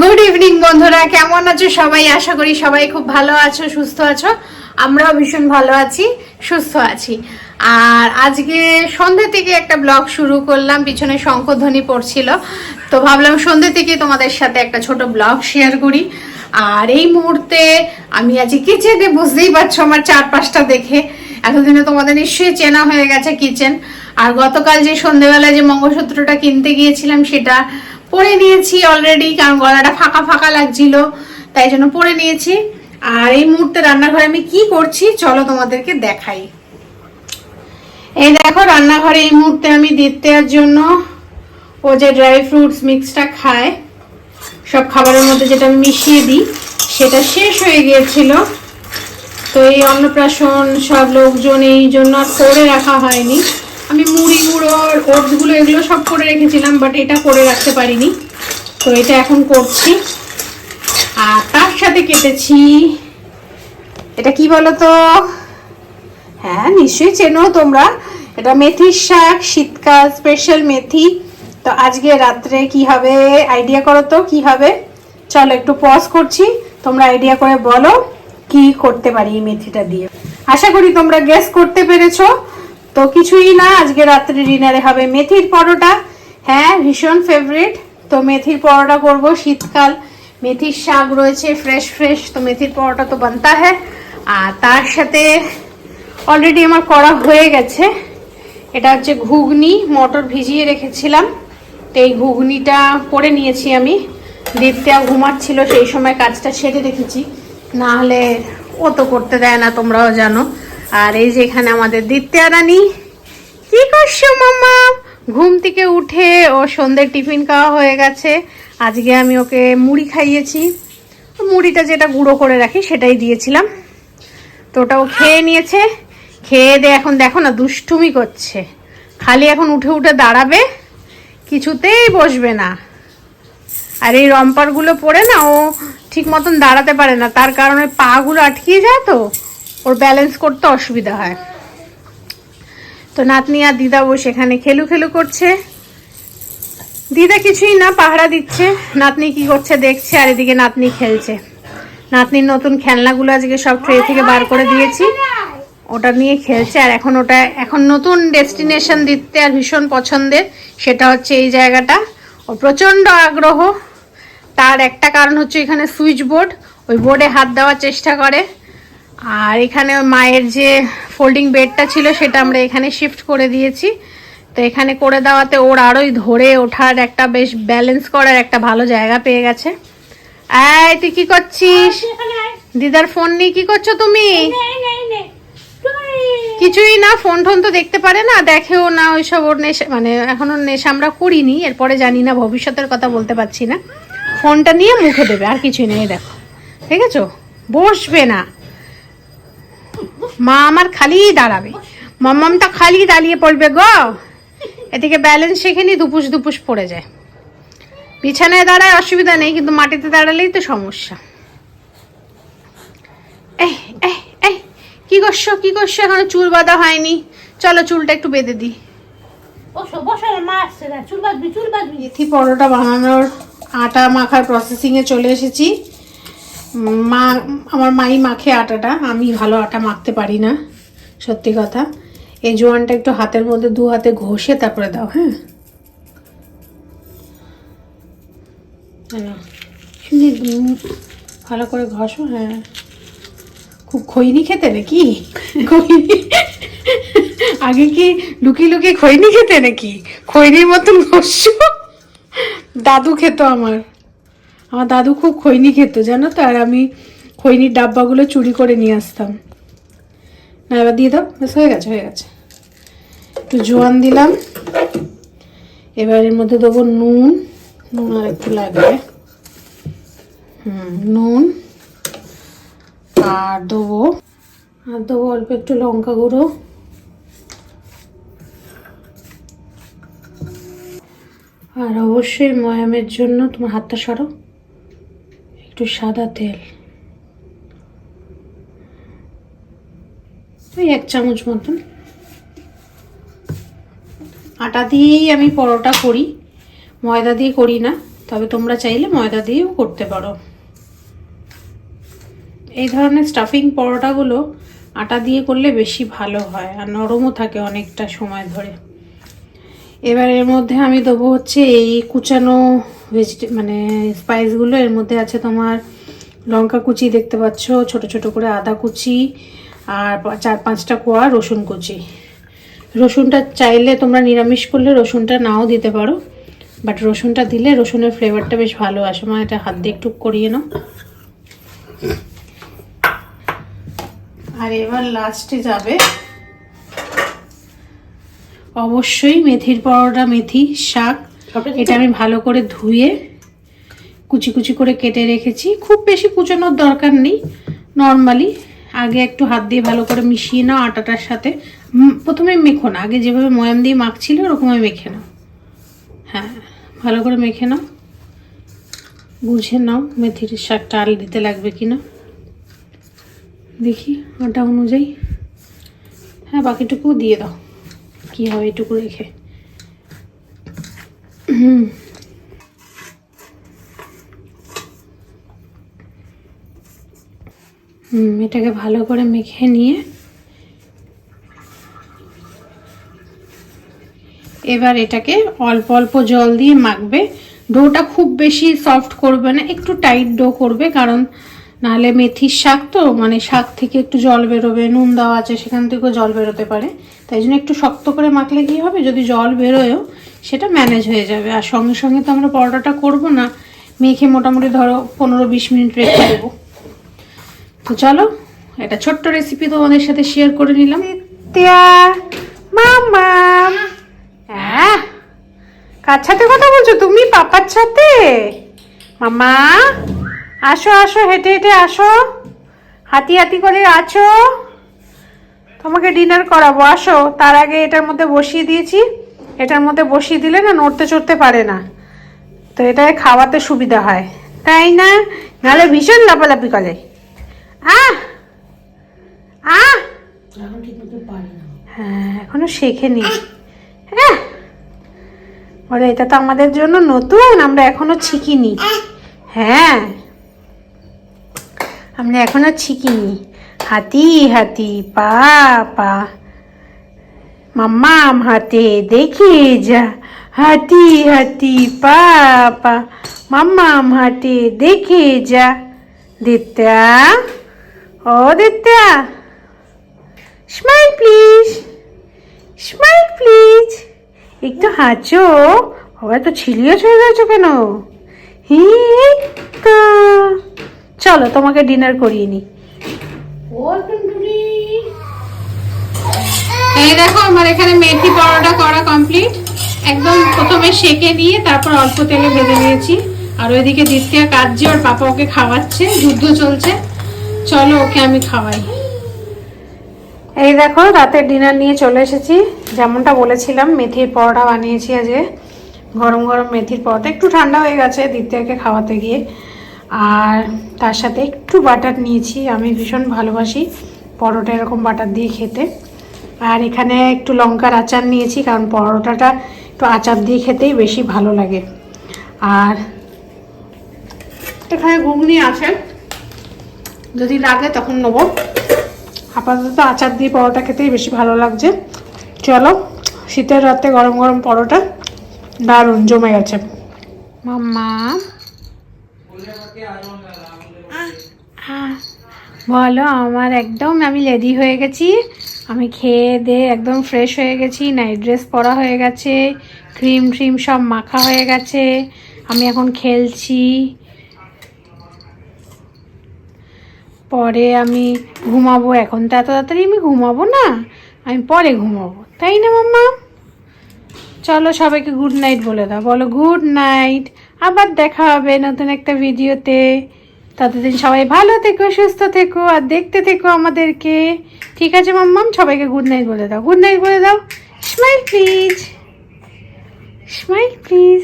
Good evening বন্ধুরা। কেমন আছো সবাই? আশা করি সবাই খুব ভালো আছো, সুস্থ আছো। আমরাও ভীষণ ভালো আছি, সুস্থ আছি। আর আজকে সন্ধ্যে থেকে একটা ব্লগ শুরু করলাম, পিছনে শঙ্খধ্বনি পড়ছিল। তো ভাবলাম সন্ধ্যে থেকে তোমাদের সাথে একটা ছোট ব্লগ শেয়ার করি। আর এই মুহূর্তে আমি আজকে কিচেনে বুঝতেই পারছ আমার চারপাশটা দেখে। এতদিনে তোমাদের নিশ্চয়ই চেনা হয়ে গেছে কিচেন আর গতকাল যে সন্ধেবেলায় যে মঙ্গলসূত্রটা কিনতে গিয়েছিলাম, সেটা পরে নিয়েছি অলরেডি কারণ গলাটা ফাঁকা ফাঁকা লাগছিল, তাই জন্য পরে নিয়েছি। আর এই মুহূর্তে রান্নাঘরে আমি কি করছি, চলো তোমাদেরকে দেখাই। এই দেখো, রান্নাঘরে এই মুহূর্তে আমি দিত্যার জন্য ও যে ড্রাই ফ্রুটস মিক্সটা খায়, সব খাবারের মধ্যে যেটা আমি মিশিয়ে দিই, সেটা শেষ হয়ে গিয়েছিল। তো এই অন্নপ্রাশন সব লোকজন এই জন্য করে রাখা হয়নি। আমি মুড়ি গুঁড়ো ওটসগুলো এগুলো সব করে রেখেছিলাম বাট এটা করে রাখতে পারিনি। তো এটা এখন করছি। আর তার সাথে কেটেছি, এটা কি বলো তো হ্যাঁ নিশ্চয়ই চেনো তোমরা। এটা মেথির শাক, শীতকাল স্পেশাল মেথি। তো আজকে রাত্রে কি হবে? আইডিয়া করো তো, কি হবে? চলো একটু পজ করছি। তোমরা আইডিয়া করে বলো, কি করতে পারি এই মেথিটা দিয়ে। আশা করি তোমরা গেস করতে পেরেছ। তো কিছুই না, আজকে রাত্রে ডিনারে হবে মেথির পরোটা। হ্যাঁ ভীষণ ফেভারিট তো মেথির পরোটা করব শীতকাল। মেথির শাক রয়েছে ফ্রেশ ফ্রেশ তো মেথির পরোটা তো বানতা হ্যাঁ। আর তার সাথে অলরেডি আমার করা হয়ে গেছে। এটা হচ্ছে ঘুগনি, মটর ভিজিয়ে রেখেছিলাম। তো এই ঘুগনিটা করে নিয়েছি আমি। দীপ্তিয়া ঘুমাচ্ছিল, সেই সময় কাজটা সেরে রেখেছি। না হলে ও তো করতে দেয় না, তোমরাও জানো। আর এই যে এখানে আমাদের দীপ্তিয়া রানী। কি করছ মামা ঘুম থেকে উঠে ও সন্ধ্যের টিফিন খাওয়া হয়ে গেছে। আজকে আমি ওকে মুড়ি খাইয়েছি। মুড়িটা যেটা গুঁড়ো করে রাখি, সেটাই দিয়েছিলাম। তো ওটাও খেয়ে নিয়েছে। খেয়ে দিয়ে এখন দেখো না, দুষ্টুমি করছে। খালি এখন উঠে উঠে দাঁড়াবে, কিছুতেই বসবে না। আর এই রম্পারগুলো পরে না ও ঠিক মতন দাঁড়াতে পারে না। তার কারণে পাগুলো আটকিয়ে যায় তো। ওর ব্যালেন্স করতে অসুবিধা হয়। তো নাতনি আর দিদা বসে সেখানে খেলু খেলু করছে। দিদা কিছুই না, পাহারা দিচ্ছে। নাতনি কি করছে দেখছে আর এদিকে নাতনি খেলছে। নাতনির নতুন খেলনাগুলো আজকে সব ট্রে থেকে বার করে দিয়েছি। ওটা নিয়ে খেলছে আর এখন ওটা, এখন নতুন ডেস্টিনেশন দিতে আর ভীষণ পছন্দের, সেটা হচ্ছে এই জায়গাটা। ও প্রচণ্ড আগ্রহ। তার একটা কারণ হচ্ছে এখানে সুইচ বোর্ড ওই বোর্ডে হাত দেওয়ার চেষ্টা করে। আর এখানে মায়ের যে ফোল্ডিং বেডটা ছিল সেটা আমরা এখানে শিফট করে দিয়েছি। তো এখানে করে দেওয়াতে ওর আরোই ধরে ওঠার একটা বেশ ব্যালেন্স করার একটা ভালো জায়গা পেয়ে গেছে। এই তুই কি করছিস? দিদার ফোন নিয়ে কি করছ তুমি? কিছুই না ফোন টোন তো দেখতে পারে না দেখেও না ওইসব ওর নেশা মানে এখনও নেশা আমরা করিনি এরপরে জানি না ভবিষ্যতের কথা বলতে পারছি না। ফোনটা নিয়ে মুখে দেবে আর কিছুই নেই দেখো। ঠিক আছে বসবে না। মা আমার খালি দাঁড়াবে। মাম্মামটা খালি দাঁড়িয়ে পড়বে গো। এদিকে ব্যালেন্স শেখেনি দুপুস দুপুস পড়ে যায়। বিছানায় দাঁড়ায় অসুবিধা নেই কিন্তু মাটিতে দাঁড়ালেই তো সমস্যা। এই এই এই কি করছ কি করছ? এখনও চুল বাঁধা হয়নি। চলো চুলটা একটু বেঁধে দিই। মেথি পরোটা বানানোর আটা মাখার প্রসেসিংয়ে চলে এসেছি। মা, আমার মাই মাখে আটাটা, আমি ভালো আটা মাখতে পারি না, সত্যি কথা। এই জোয়ানটা একটু হাতের মধ্যে দু হাতে ঘষে তারপরে দাও হ্যাঁ? ভালো করে ঘষো হ্যাঁ। খুব খৈনি খেতে নাকি? খৈনি আগে কি লুকিয়ে লুকিয়ে খৈনি খেতে নাকি? খৈনির মতন ঘষছো দাদু খেত আমার। আমার দাদু খুব খৈনি খেত, জানো তো? আর আমি খৈনির ডাব্বাগুলো চুরি করে নিয়ে আসতাম। না, এবার দিয়ে দাও বেশ হয়ে গেছে হয়ে গেছে। একটু জোয়ান দিলাম। এবার এর মধ্যে দেবো নুন। নুন আর একটু লাগবে। হুম, নুন। আর দেবো আর দেবো অল্প একটু লঙ্কা গুঁড়ো। আর অবশ্যই ময়ামের জন্য তোমার হাতটা সরো একটু সাদা তেল। ওই এক চামচ মতন। আটা দিয়েই আমি পরোটা করি। ময়দা দিয়ে করি না, তবে তোমরা চাইলে ময়দা দিয়েও করতে পারো। এই ধরনের স্টাফিং পরোটাগুলো আটা দিয়ে করলে বেশি ভালো হয়, আর নরমও থাকে অনেকটা সময় ধরে। এবার এর মধ্যে আমি দেবো হচ্ছে এই কুচানো ভেজিটে মানে স্পাইসগুলো এর মধ্যে আছে তোমার লঙ্কা কুচি দেখতে পাচ্ছ, ছোট ছোট করে আদা কুচি আর চার পাঁচটা কোয়া রসুন কুচি। রসুনটা চাইলে তোমরা নিরামিষ করলে রসুনটা নাও দিতে পারো বাট রসুনটা দিলে রসুনের ফ্লেভারটা বেশ ভালো আসে। মা, এটা হাত দিয়ে একটু করিয়ে নাও। আর এবার লাস্টে যাবে। অবশ্যই মেথির পরোটা মেথি, শাক এটা আমি ভালো করে ধুয়ে কুচি কুচি করে কেটে রেখেছি। খুব বেশি কুচানোর দরকার নেই। নর্মালি আগে একটু হাত দিয়ে ভালো করে মিশিয়ে নাও আটাটার সাথে। প্রথমে মেখো না, আগে যেভাবে ময়াম দিয়ে মাখছিল ওরকমই মেখে নাও। হ্যাঁ ভালো করে মেখে নাও। বুঝে নাও মেথির শাকটা আল দিতে লাগবে কিনা। দেখি আটা অনুযায়ী। হ্যাঁ বাকিটুকু দিয়ে দাও। কী হবে এটুকু রেখে। এটাকে ভালো করে মেখে নিয়ে এবার এটাকে অল্প অল্প জল দিয়ে মাখবে। ডোটা খুব বেশি সফট করবে না, একটু টাইট ডো করবে, কারণ নাহলে মেথির শাক তো মানে শাক থেকে একটু জল বেরোবে, নুন দেওয়া আছে, সেখান থেকেও জল বেরোতে পারে। তাই জন্য একটু শক্ত করে মাখলে কি হবে? যদি জল বেরোয়ও, সেটা ম্যানেজ হয়ে যাবে। আর সঙ্গে সঙ্গে তো আমরা পরোটাটা করব না, মেখে মোটামুটি ধরো পনেরো বিশ মিনিট রেখে দেবো। তো চলো, একটা ছোট্ট রেসিপি তোমাদের সাথে শেয়ার করে নিলাম। হ্যাঁ কার সাথে কথা বলছো? তুমি, পাপার সাথে? মামা? আসো আসো হেঁটে হেঁটে আসো। হাতি হাতি করে আছো। তোমাকে ডিনার করাবো। আসো তার আগে এটার মধ্যে বসিয়ে দিয়েছি। এটার মধ্যে বসিয়ে দিলে না নড়তে চড়তে পারে না। তো এটায় খাওয়াতে সুবিধা হয়। তাই না? নাহলে ভীষণ লাপালাপি করে। আহ! আহ! হ্যাঁ এখনও শেখেনি হ্যাঁ। বলে এটা তো আমাদের জন্য নতুন আমরা এখনও শিখিনি। হ্যাঁ। আমরা এখনও শিখিনি হাতি হাতি, পা পা। মাম্মাম হাতে দেখে যা। হাতি হাতি, পা পা। মাম্মাম হাতে দেখে যা। দিত্যা, ও Ditya. Smile please smile please একটু হাঁচো। আবার তো ছিলিয়ে হয়ে গেছো কেন? হি চলো তোমাকে ডিনার করিয়ে নি। এই দেখো আমার এখানে মেথি পরোটা করা কমপ্লিট একদম প্রথমে সেকে নিয়ে তারপর অল্প তেলে ভেজে নিয়েছি। আর ওইদিকে দ্বিতীয় কাজে ওর পাপা ওকে খাওয়াচ্ছে যুদ্ধ চলছে। চলো ওকে আমি খাওয়াই। এই দেখো রাতের ডিনার নিয়ে চলে এসেছি। যেমনটা বলেছিলাম মেথির পরোটা বানিয়েছি আজকে। গরম গরম মেথির পরোটা। একটু ঠান্ডা হয়ে গেছে দ্বিতীয়কে খাওয়াতে গিয়ে। আর তার সাথে একটু বাটার নিয়েছি, আমি ভীষণ ভালোবাসি পরোটা এরকম বাটার দিয়ে খেতে। আর এখানে একটু লঙ্কার আচার নিয়েছি, কারণ পরোটাটা একটু আচার দিয়ে খেতেই বেশি ভালো লাগে। আর এখানে ঘুগনি আছে, যদি লাগে তখন নেব। আপাতত আচার দিয়ে পরোটা খেতেই বেশি ভালো লাগছে। চলো, শীতের রাতে গরম গরম পরোটা দারুণ জমে গেছে। মাম্মা। বলো, আমার একদম আমি রেডি হয়ে গেছি। আমি খেয়ে দিয়ে একদম ফ্রেশ হয়ে গেছি নাইট ড্রেস পরা হয়ে গেছে ক্রিম ট্রিম সব মাখা হয়ে গেছে। আমি এখন খেলছি। পরে আমি ঘুমাবো এখন। তো এত তাড়াতাড়ি আমি ঘুমাবো না, আমি পরে ঘুমাবো। তাই না, মাম্মা? চলো সবাইকে গুড নাইট বলে দাও। বলো গুড নাইট আবার দেখা হবে নতুন একটা ভিডিওতে। ততদিন সবাই ভালো থেকো, সুস্থ থেকো, আর দেখতে থেকো আমাদেরকে। ঠিক আছে, মাম্মাম? সবাইকে গুড নাইট বলে দাও। গুড নাইট বলে দাও। Smile please smile please